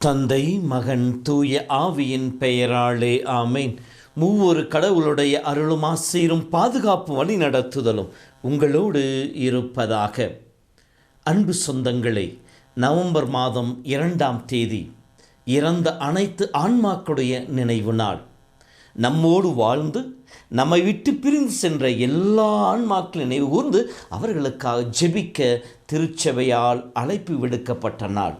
தந்தை மகன் தூய ஆவியின் பெயராளே ஆமேன். மூவொரு கடவுளுடைய அருளும் ஆசீரும் பாதுகாப்பு வழி நடத்துதலும் உங்களோடு இருப்பதாக. அன்பு சொந்தங்களே நவம்பர் மாதம் இரண்டாம் தேதி இறந்த அனைத்து ஆன்மாக்களுடைய நினைவு நாள். நம்மோடு வாழ்ந்து நம்மை விட்டு பிரிந்து சென்ற எல்லா ஆன்மாக்கள் நினைவு கூர்ந்து அவர்களுக்காக ஜெபிக்க திருச்சபையால் அழைப்பு விடுக்கப்பட்ட நாள்.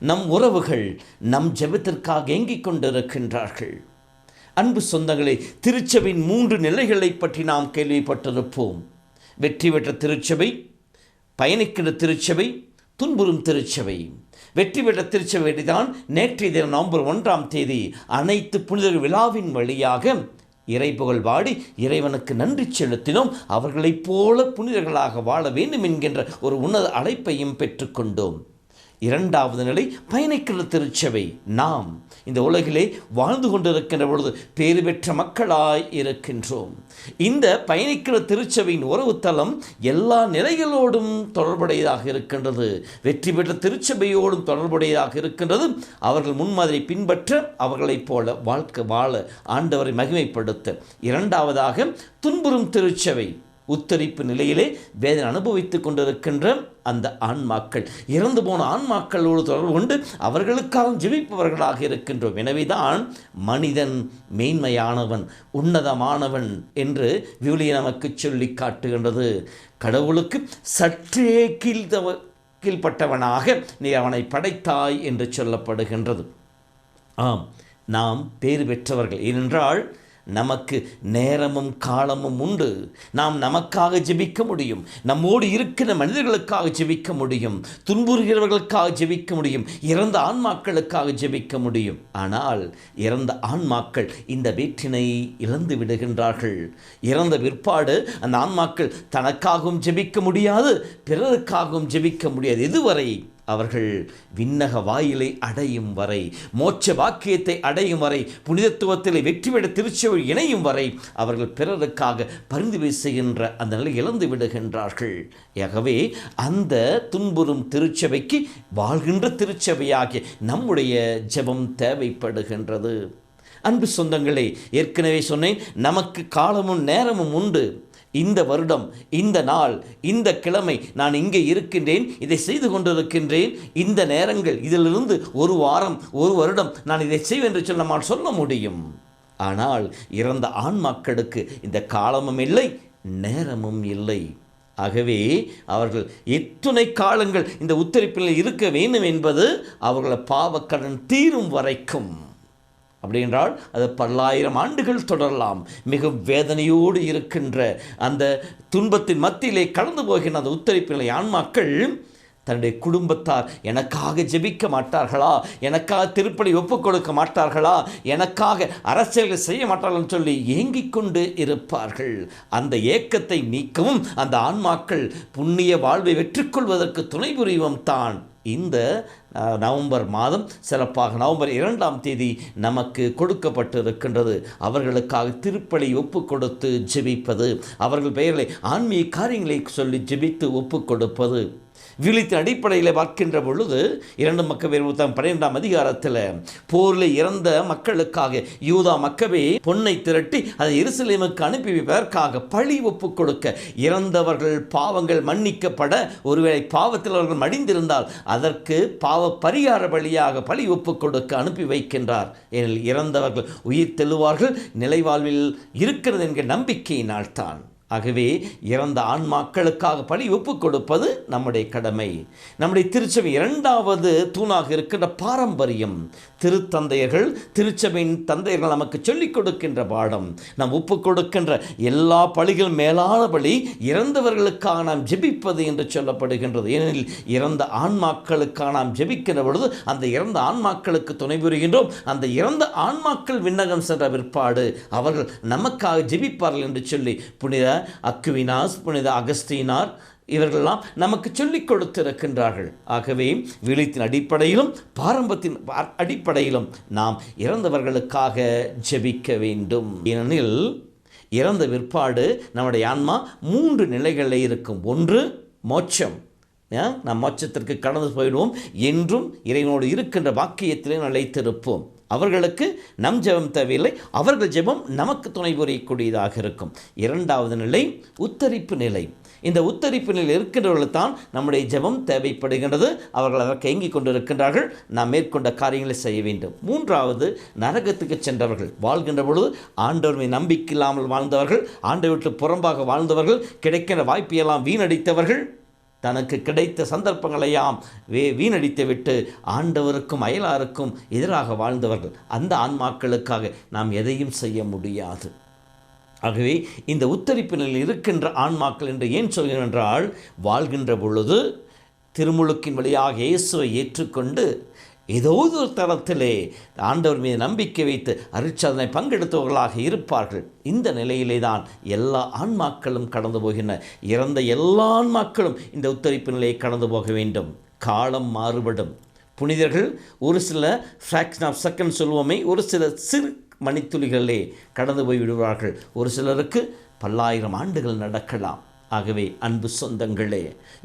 நம் உறவுகள் நம் ஜெபத்திற்காக ஏங்கிக் கொண்டிருக்கின்றார்கள். அன்பு சொந்தங்களே திருச்சபையின் மூன்று நிலைகளை பற்றி நாம் கேள்விப்பட்டிருப்போம். வெற்றி பெற்ற திருச்சபை பயணிக்கிற திருச்சபை துன்புறும் திருச்சபை. வெற்றி பெற்ற திருச்சபை தான் நேற்றைய தினம் நவம்பர் ஒன்றாம் தேதி அனைத்து புனிதர் விழாவின் வழியாக இறைபுகழ் வாடி இறைவனுக்கு நன்றி செலுத்தினோம். அவர்களைப் போல புனிதர்களாக வாழ வேண்டும் என்கின்ற ஒரு உன்னத அழைப்பையும் பெற்றுக்கொண்டோம் இரண்டாவது நிலை பயணிக்கிற திருச்சபை. நாம் இந்த உலகிலே வாழ்ந்து கொண்டிருக்கின்ற பொழுது பேறு பெற்ற மக்களாய் இருக்கின்றோம். இந்த பயணிக்கிற திருச்சபையின் உறவுத்தலம் எல்லா நிலைகளோடும் தொடர்புடையதாக இருக்கின்றது. வெற்றி பெற்ற திருச்சபையோடும் தொடர்புடையதாக இருக்கின்றது. அவர்கள் முன்மாதிரி பின்பற்ற அவர்களைப் போல வாழ்க்கை வாழ ஆண்டவரை மகிமைப்படுத்த. இரண்டாவதாக துன்புறும் திருச்சபை. உத்தரிப்பு நிலையிலே வேதனை அனுபவித்துக் கொண்டிருக்கின்ற அந்த ஆன்மாக்கள். இறந்து போன ஆன்மாக்களோடு தொடர்பு கொண்டு அவர்களுக்காகவும் ஜெபிப்பவர்களாக இருக்கின்றோம். எனவேதான் மனிதன் மேன்மையானவன் உன்னதமானவன் என்று விவிலிய நமக்கு சொல்லி காட்டுகின்றது. கடவுளுக்கு சற்றே கீழ்த்தவ கீழ்பட்டவனாக நீ அவனை படைத்தாய் என்று சொல்லப்படுகின்றது. ஆம் நாம் பேறு பெற்றவர்கள். ஏனென்றால் நமக்கு நேரமும் காலமும் உண்டு. நாம் நமக்காக ஜெபிக்க முடியும். நம்மோடு இருக்கிற மனிதர்களுக்காக ஜெபிக்க முடியும். துன்புறுகிறவர்களுக்காக ஜெபிக்க முடியும். இறந்த ஆன்மாக்களுக்காக ஜெபிக்க முடியும். ஆனால் இறந்த ஆன்மாக்கள் இந்த வீட்டினை இழந்து விடுகின்றார்கள். இறந்த பிற்பாடு அந்த ஆன்மாக்கள் தனக்காகவும் ஜெபிக்க முடியாது பிறருக்காகவும் ஜெபிக்க முடியாது. இதுவரை அவர்கள் விண்ணக வாயிலை அடையும் வரை மோட்ச வாக்கியத்தை அடையும் வரை புனிதத்துவத்தில் வெற்றி பெற திருச்செவி இணையும் வரை அவர்கள் பிறருக்காக பரிந்து பேசுகின்ற அந்த நிலை இழந்து விடுகின்றார்கள். ஆகவே அந்த துன்புறும் திருச்சபைக்கு வாழ்கின்ற திருச்சபையாகிய நம்முடைய ஜெபம் தேவைப்படுகின்றது. அன்பு சொந்தங்களே ஏற்கனவே சொன்னேன் நமக்கு காலமும் நேரமும் உண்டு. இந்த வருடம் இந்த நாள் இந்த கிழமை நான் இங்கே இருக்கின்றேன் இதை செய்து கொண்டிருக்கின்றேன். இந்த நேரங்கள் இதிலிருந்து ஒரு வாரம் ஒரு வருடம் நான் இதை செய்வேன் என்று சொல்ல நம்மால் சொல்ல முடியும். ஆனால் இறந்த ஆன்மாக்களுக்கு இந்த காலமும் இல்லை நேரமும் இல்லை. ஆகவே அவர்கள் எத்துணை காலங்கள் இந்த உத்தரிப்பில் இருக்க வேண்டும் என்பது அவர்கள பாவக்கடன் தீரும் வரைக்கும். அப்படி என்றால் அது பல்லாயிரம் ஆண்டுகள் தொடரலாம். மிக வேதனையோடு இருக்கின்ற அந்த துன்பத்தின் மத்தியிலே கடந்து போகின்ற அந்த உத்தரிப்பினை ஆன்மாக்கள் தன்னுடைய குடும்பத்தார் எனக்காக ஜெபிக்க மாட்டார்களா? எனக்காக திருப்பணி ஒப்புக் கொடுக்க மாட்டார்களா? எனக்காக அரசியலை செய்ய மாட்டார்கள் சொல்லி ஏங்கிக் கொண்டு இருப்பார்கள். அந்த ஏக்கத்தை நீக்கவும் அந்த ஆன்மாக்கள் புண்ணிய வாழ்வை வெற்றிக்கொள்வதற்கு துணை புரிவும் தான் இந்த நவம்பர் மாதம் சிறப்பாக நவம்பர் இரண்டாம் தேதி நமக்கு கொடுக்கப்பட்டிருக்கின்றது. அவர்களுக்காக திருப்பலி ஒப்பு கொடுத்து ஜெபிப்பது அவர்கள் பெயர்களை ஆன்மீக காரியங்களை சொல்லி ஜெபித்து ஒப்பு கொடுப்பது விழித்தின் அடிப்படையில் பார்க்கின்ற பொழுது இரண்டு மக்கள் இருபத்தாம் பன்னிரெண்டாம் அதிகாரத்தில் போரில் இறந்த மக்களுக்காக யூதா மக்கவே பொன்னை திரட்டி அதை எருசலேமுக்கு அனுப்பி வைப்பதற்காக பழி ஒப்பு கொடுக்க இறந்தவர்கள் பாவங்கள் மன்னிக்கப்பட ஒருவேளை பாவத்தில் அவர்கள் மடிந்திருந்தால் அதற்கு பாவ பரிகார வழியாக பழி ஒப்பு கொடுக்க அனுப்பி வைக்கின்றார். ஏனில் இறந்தவர்கள் உயிர் தெழுவார்கள் நிலைவாழ்வில் இருக்கிறது என்கிற நம்பிக்கையினால்தான். ஆகவே இறந்த ஆன்மாக்களுக்காக பழி ஒப்புக் கொடுப்பது நம்முடைய கடமை. நம்முடைய திருச்சபை இரண்டாவது தூணாக இருக்கின்ற பாரம்பரியம். திருத்தந்தையர்கள் திருச்சபையின் தந்தையர்கள் நமக்கு சொல்லிக் கொடுக்கின்ற பாடம். நாம் ஒப்புக் கொடுக்கின்ற எல்லா பழிகள் மேலான பழி இறந்தவர்களுக்காக நாம் ஜெபிப்பது என்று சொல்லப்படுகின்றது. ஏனெனில் இறந்த ஆன்மாக்களுக்காக நாம் ஜெபிக்கின்ற பொழுது அந்த இறந்த ஆன்மாக்களுக்கு துணை புரிகின்றோம். அந்த இறந்த ஆன்மாக்கள் விண்ணகம் சென்ற பிற்பாடு அவர்கள் நமக்காக ஜெபிப்பார்கள் என்று சொல்லி புனித அக்குவினாஸ் புனித அகஸ்தீனார் இவர்களெல்லாம் நமக்கு சொல்லிக் கொடுத்திருக்கின்றார்கள். ஆகவே விழித்தின் அடிப்படையிலும் பாரம்பத்தின் அடிப்படையிலும் நாம் இறந்தவர்களுக்காக ஜெபிக்க வேண்டும். ஏனெனில் இறந்த விற்பாடு நம்முடைய ஆன்மா மூன்று நிலைகளில் இருக்கும். ஒன்று மோட்சம். நாம் மோட்சத்திற்கு கடந்து போயிடுவோம் என்றும் இறைவனோடு இருக்கின்ற வாக்கியத்திலே நிலைத்திருப்போம். அவர்களுக்கு நம் ஜெபம் தேவையில்லை. அவர்கள் ஜெபம் நமக்கு துணை புரியக்கூடியதாக இருக்கும். இரண்டாவது நிலை உத்தரிப்பு நிலை. இந்த உத்தரிப்பு நிலை இருக்கின்றவர்கள் தான் நம்முடைய ஜெபம் தேவைப்படுகின்றது. அவர்கள் அதற்கு ஏங்கிக் கொண்டிருக்கின்றார்கள். நாம் மேற்கொண்ட காரியங்களை செய்ய வேண்டும். மூன்றாவது நரகத்துக்கு சென்றவர்கள். வாழ்கின்ற பொழுது ஆண்டவர்மை நம்பிக்கை இல்லாமல் வாழ்ந்தவர்கள் ஆண்டவர் விட்டு புறம்பாக வாழ்ந்தவர்கள் கிடைக்கிற வாய்ப்பையெல்லாம் வீணடித்தவர்கள். தனக்கு கிடைத்த சந்தர்ப்பங்களையாம் வே வீணடித்து விட்டு ஆண்டவருக்கும் அயலாருக்கும் எதிராக வாழ்ந்தவர்கள். அந்த ஆன்மாக்களுக்காக நாம் எதையும் செய்ய முடியாது. ஆகவே இந்த உத்தரிப்பினில் இருக்கின்ற ஆன்மாக்கள் என்று ஏன் சொல்கிறேன் என்றால் வாழ்கின்ற பொழுது திருமுழுக்கின் வழியாக இயேசுவை ஏற்றுக்கொண்டு ஏதோ ஒரு தளத்திலே ஆண்டவர் மீது நம்பிக்கை வைத்து அருட்சாதனை பங்கெடுத்தவர்களாக இருப்பார்கள். இந்த நிலையிலே தான் எல்லா ஆன்மாக்களும் கடந்து போகின்றன. இறந்த எல்லா ஆன்மாக்களும் இந்த உத்தரிப்பு நிலையை கடந்து போக வேண்டும். காலம் மாறுபடும். புனிதர்கள் ஒரு சில ஃப்ராக்ஷன் ஆஃப் செகண்ட் சொல்வோமே ஒரு சில சிறு மணித்துளிகளிலே கடந்து போய் விடுவார்கள். ஒரு சிலருக்கு பல்லாயிரம் ஆண்டுகள் நடக்கலாம். ஆகவே அன்பு சொந்தங்களே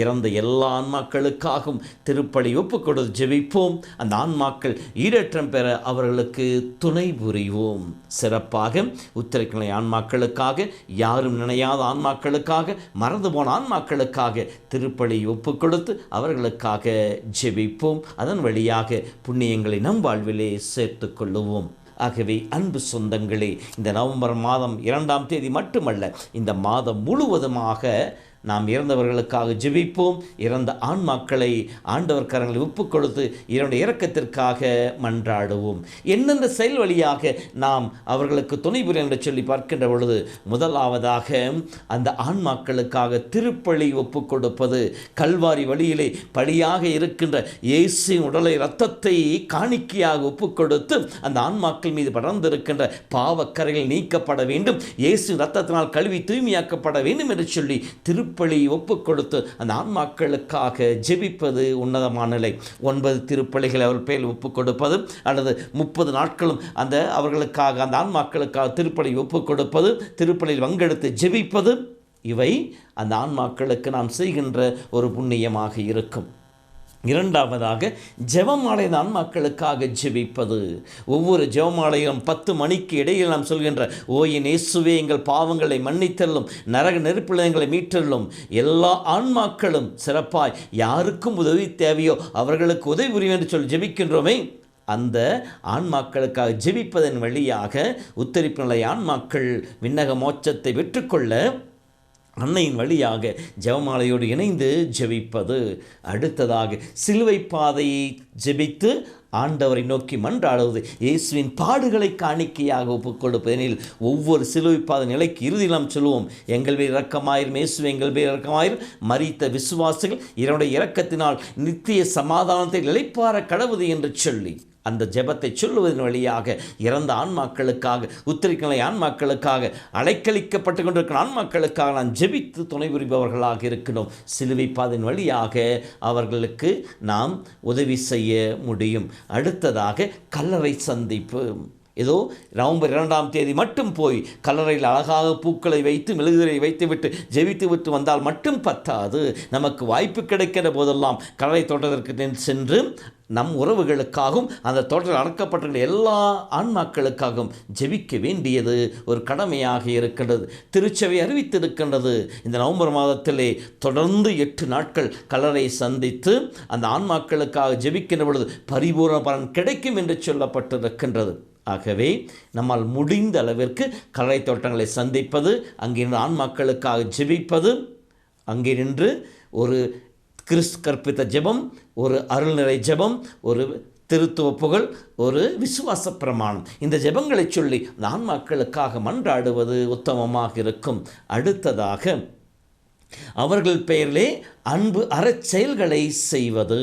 இறந்த எல்லா ஆன்மாக்களுக்காகவும் திருப்பலி ஒப்பு கொடுத்து ஜெபிப்போம். அந்த ஆன்மாக்கள் ஈரேற்றம் பெற அவர்களுக்கு துணை புரிவோம். சிறப்பாக உத்தரக்கிழமை ஆன்மாக்களுக்காக யாரும் நினையாத ஆன்மாக்களுக்காக மறந்து போன ஆன்மாக்களுக்காக திருப்பலி ஒப்பு கொடுத்து அவர்களுக்காக ஜெபிப்போம். அதன் வழியாக புண்ணியங்களை நம் வாழ்விலே சேர்த்துக் கொள்ளுவோம். ஆகவே அன்பு சொந்தங்களே இந்த நவம்பர் மாதம் இரண்டாம் தேதி மட்டுமல்ல இந்த மாதம் முழுவதுமாக நாம் இறந்தவர்களுக்காக ஜெபிப்போம். இறந்த ஆன்மாக்களை ஆண்டவர் கரங்களை ஒப்புக் கொடுத்து இரண்டு இறக்கத்திற்காக மன்றாடுவோம். எந்தெந்த செயல் வழியாக நாம் அவர்களுக்கு துணை புரியும் என்று சொல்லி பார்க்கின்ற பொழுது முதலாவதாக அந்த ஆன்மாக்களுக்காக திருப்பலி ஒப்புக் கொடுப்பது கல்வாரி வழியிலே பலியாக இருக்கின்ற இயேசின் உடலை இரத்தத்தை காணிக்கையாக ஒப்புக் கொடுத்து அந்த ஆன்மாக்கள் மீது படர்ந்திருக்கின்ற பாவக்கரைகள் நீக்கப்பட வேண்டும். இயேசு இரத்தத்தினால் கழுவி தூய்மையாக்கப்பட வேண்டும் என்று சொல்லி திருப்பலி ஒப்புக் கொடுத்து அந்த ஆன்மாக்களுக்காக ஜெபிப்பது உன்னதமான நிலை. ஒன்பது திருப்பலிகளை அவர் பேர் ஒப்புக் கொடுப்பது அல்லது முப்பது நாட்களும் அந்த அவர்களுக்காக அந்த ஆன்மாக்களுக்காக திருப்பலி ஒப்புக் கொடுப்பது திருப்பலியில் பங்கெடுத்து ஜெபிப்பது இவை அந்த ஆன்மாக்களுக்கு நாம் செய்கின்ற ஒரு புண்ணியமாக இருக்கும். இரண்டாவதாக ஜெபமாலை தான் மக்களுக்காக ஜெபிப்பது. ஒவ்வொரு ஜெபமாலையும் பத்து மணிக்கு இடையில் நாம் சொல்கின்ற ஓயின் இயேசுவே எங்கள் பாவங்களை மன்னித்தள்ளும் நரக நெருப்பில் எங்களை மீட்டள்ளும் எல்லா ஆன்மாக்களும் சிறப்பாய் யாருக்கும் உதவி தேவையோ அவர்களுக்கு உதவி புரியும் என்று சொல்லி ஜெபிக்கின்றோமே. அந்த ஆன்மாக்களுக்காக ஜெபிப்பதன் வழியாக உத்தரிப்பு நிலை ஆன்மாக்கள் விண்ணக மோட்சத்தை பெற்றுக்கொள்ள அன்னையின் வழியாக ஜெபமாலையோடு இணைந்து ஜெபிப்பது அடுத்ததாக சிலுவை பாதையை ஜெபித்து ஆண்டவரை நோக்கி மன்றாடுவது. இயேசுவின் பாடுகளை காணிக்கையாக ஒப்புக்கொடுப்பதெனில் ஒவ்வொரு சிலுவைப்பாத நிலைக்கு இறுதியில் நாம் சொல்லுவோம் எங்கள் பேர் இரக்கமாயிரும் இயேசு எங்கள் பேர் இரக்கமாயிரும். மறித்த விசுவாசிகள் இவருடைய இரக்கத்தினால் நித்திய சமாதானத்தை நிலைப்பார கடவுது என்று சொல்லி. அந்த ஜெபத்தை சொல்லுவதன் வழியாக இறந்த ஆன்மாக்களுக்காக உத்திரிக்கலை ஆன்மாக்களுக்காக அலைக்கழிக்கப்பட்டு கொண்டிருக்கிற ஆன்மாக்களுக்காக நான் ஜெபித்து துணை புரிபவர்களாக இருக்கணும். சிலுவை வழியாக அவர்களுக்கு நாம் உதவி செய்ய முடியும். அடுத்ததாக கல்லறை சந்திப்பு. ஏதோ நவம்பர் இரண்டாம் தேதி மட்டும் போய் கல்லறையில் அழகாக பூக்களை வைத்து மெழுகுதிரை வைத்துவிட்டு ஜெபித்து விட்டு வந்தால் மட்டும் பத்தாது. நமக்கு வாய்ப்பு கிடைக்கிற போதெல்லாம் கல்லறை தோட்டத்திற்கு சென்று நம் உறவுகளுக்காகவும் அந்த தொடரில் அடக்கப்பட்டிருக்கிற எல்லா ஆன்மாக்களுக்காகவும் ஜெபிக்க வேண்டியது ஒரு கடமையாக இருக்கின்றது. திருச்சபை அறிவித்திருக்கின்றது. இந்த நவம்பர் மாதத்திலே தொடர்ந்து எட்டு நாட்கள் கலரை சந்தித்து அந்த ஆன்மாக்களுக்காக ஜெபிக்கின்ற பொழுது பரிபூர்ண பலன் கிடைக்கும் என்று சொல்லப்பட்டிருக்கின்றது. ஆகவே நம்மால் முடிந்த அளவிற்கு கலரை தோட்டங்களை சந்திப்பது அங்கிருந்து ஆன்மாக்களுக்காக ஜெபிப்பது அங்கே நின்று ஒரு கிறிஸ்து கற்பித்த ஜெபம் ஒரு அருள்நிறை ஜெபம் ஒரு திருத்துவ புகழ் ஒரு விசுவாச பிரமாணம். இந்த ஜெபங்களை சொல்லி அந்த ஆன்மாக்களுக்காக மன்றாடுவது உத்தமமாக இருக்கும். அடுத்ததாக அவர்கள் பெயரிலே அன்பு அறச்செயல்களை செய்வது.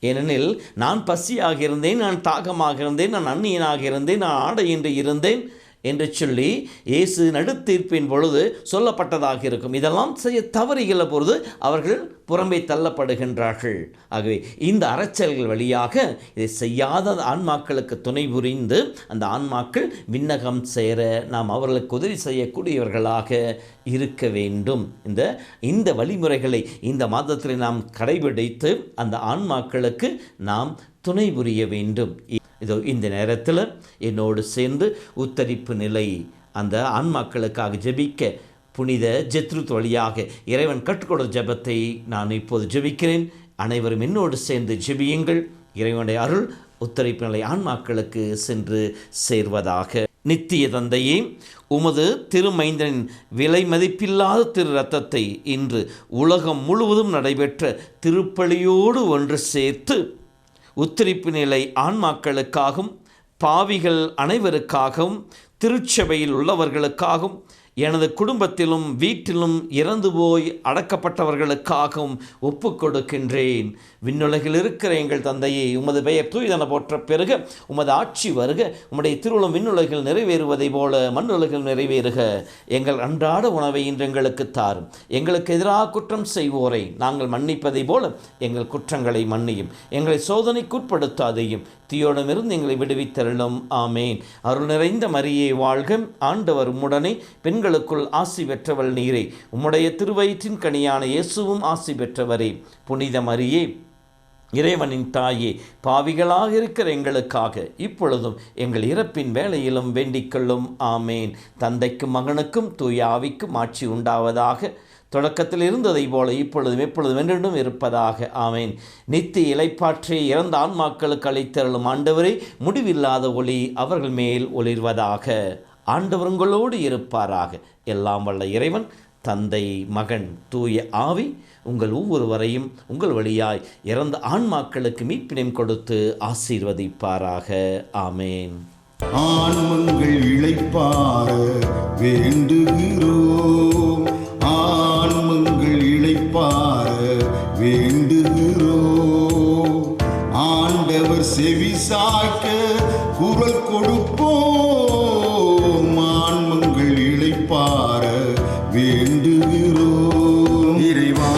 ஏனெனில் நான் பசியாக இருந்தேன் நான் தாகமாக இருந்தேன் நான் அந்நியனாக இருந்தேன் நான் ஆடையின்றி இருந்தேன் என்று சொல்லி இயேசு நடுத்தீர்ப்பின் பொழுது சொல்லப்பட்டதாக இருக்கும். இதெல்லாம் செய்ய தவறுகிற பொழுது அவர்கள் புறம்பே தள்ளப்படுகின்றார்கள். ஆகவே இந்த அறச்சல்கள் வழியாக இதை செய்யாத ஆன்மாக்களுக்கு துணை புரிந்து அந்த ஆன்மாக்கள் விண்ணகம் சேர நாம் அவர்களுக்கு உதவி செய்யக்கூடியவர்களாக இருக்க வேண்டும். இந்த இந்த வழிமுறைகளை இந்த மாதத்தில் நாம் கடைபிடித்து அந்த ஆன்மாக்களுக்கு நாம் துணை புரிய வேண்டும். இதோ இந்த நேரத்தில் என்னோடு சேர்ந்து உத்தரிப்பு நிலை அந்த ஆன்மாக்களுக்காக ஜெபிக்க புனித ஜெத்ருத் வழியாக இறைவன் கற்றுக்கொடுத்த ஜெபத்தை நான் இப்போது ஜெபிக்கிறேன். அனைவரும் என்னோடு சேர்ந்து ஜெபியுங்கள். இறைவனுடைய அருள் உத்தரிப்பு நிலை ஆன்மாக்களுக்கு சென்று சேர்வதாக. நித்திய தந்தையே உமது திருமைந்தனின் விலை மதிப்பில்லாத திரு ரத்தத்தை இன்று உலகம் முழுவதும் நடைபெற்ற திருப்பலியோடு ஒன்று சேர்த்து உத்திரிப்பு நிலை ஆன்மாக்களுக்காகவும் பாவிகள் அனைவருக்காகவும் திருச்சபையில் உள்ளவர்களுக்காகவும் எனது குடும்பத்திலும் வீட்டிலும் இறந்து போய் அடக்கப்பட்டவர்களுக்காகவும் ஒப்பு கொடுக்கின்றேன் விண்ணுலகில் இருக்கிற எங்கள் தந்தையை உமது பெயர் தூய்தன போற்ற பிறகு உமது ஆட்சி வருக உம்முடைய திருவுளம் விண்ணுலகில் நிறைவேறுவதைப் போல மண்ணுலகில் நிறைவேறுக. எங்கள் அன்றாட உணவை இன்று எங்களுக்கு தாரும் எங்களுக்கு எதிராக குற்றம் செய்வோரை நாங்கள் மன்னிப்பதை போல எங்கள் குற்றங்களை மன்னியும். எங்களை சோதனைக்குட்படுத்தாதையும் தீயோடமிருந்து எங்களை விடுவித்தருளும். ஆமேன். அருள் நிறைந்த மரியே வாழ்க. ஆண்டவர் உம்முடனே பெண்களுக்குள் ஆசி பெற்றவள் நீரே. உம்முடைய திருவயிற்றின் கனியான இயேசுவும் ஆசி பெற்றவரே. புனித மரியே இறைவனின் தாயே பாவிகளாக இருக்கிற எங்களுக்காக இப்பொழுதும் எங்கள் இறப்பின் வேலையிலும் வேண்டிக்கொள்ளும் ஆமேன். தந்தைக்கும் மகனுக்கும் தூயாவிக்கும் ஆட்சி உண்டாவதாக. தொடக்கத்தில் இருந்ததைப் போல இப்பொழுதும் எப்பொழுதும் என்றும் இருப்பதாக. ஆமேன். நித்திய இலைப்பாற்றி இறந்த ஆன்மாக்களுக்கு அளித்தருளும் ஆண்டவரே முடிவில்லாத ஒளி அவர்கள் மேல் ஒளிர்வதாக. ஆண்டவருங்களோடு இருப்பாராக. எல்லாம் வல்ல இறைவன் தந்தை மகன் தூய ஆவி உங்கள் ஒவ்வொருவரையும் உங்கள் வழியாய் இறந்த ஆன்மாக்களுக்கு மீட்பினம் கொடுத்து ஆசீர்வதிப்பாராக. ஆமேன். ஆன்மங்கள் இழைப்பார வேண்டுகிறோம். ஆன்மங்கள் இழைப்பார வேண்டுகிறோம். ஆண்டவர் செவி சாய்க்க குரல் கொடு வணங்குகிறோம் இறைவா.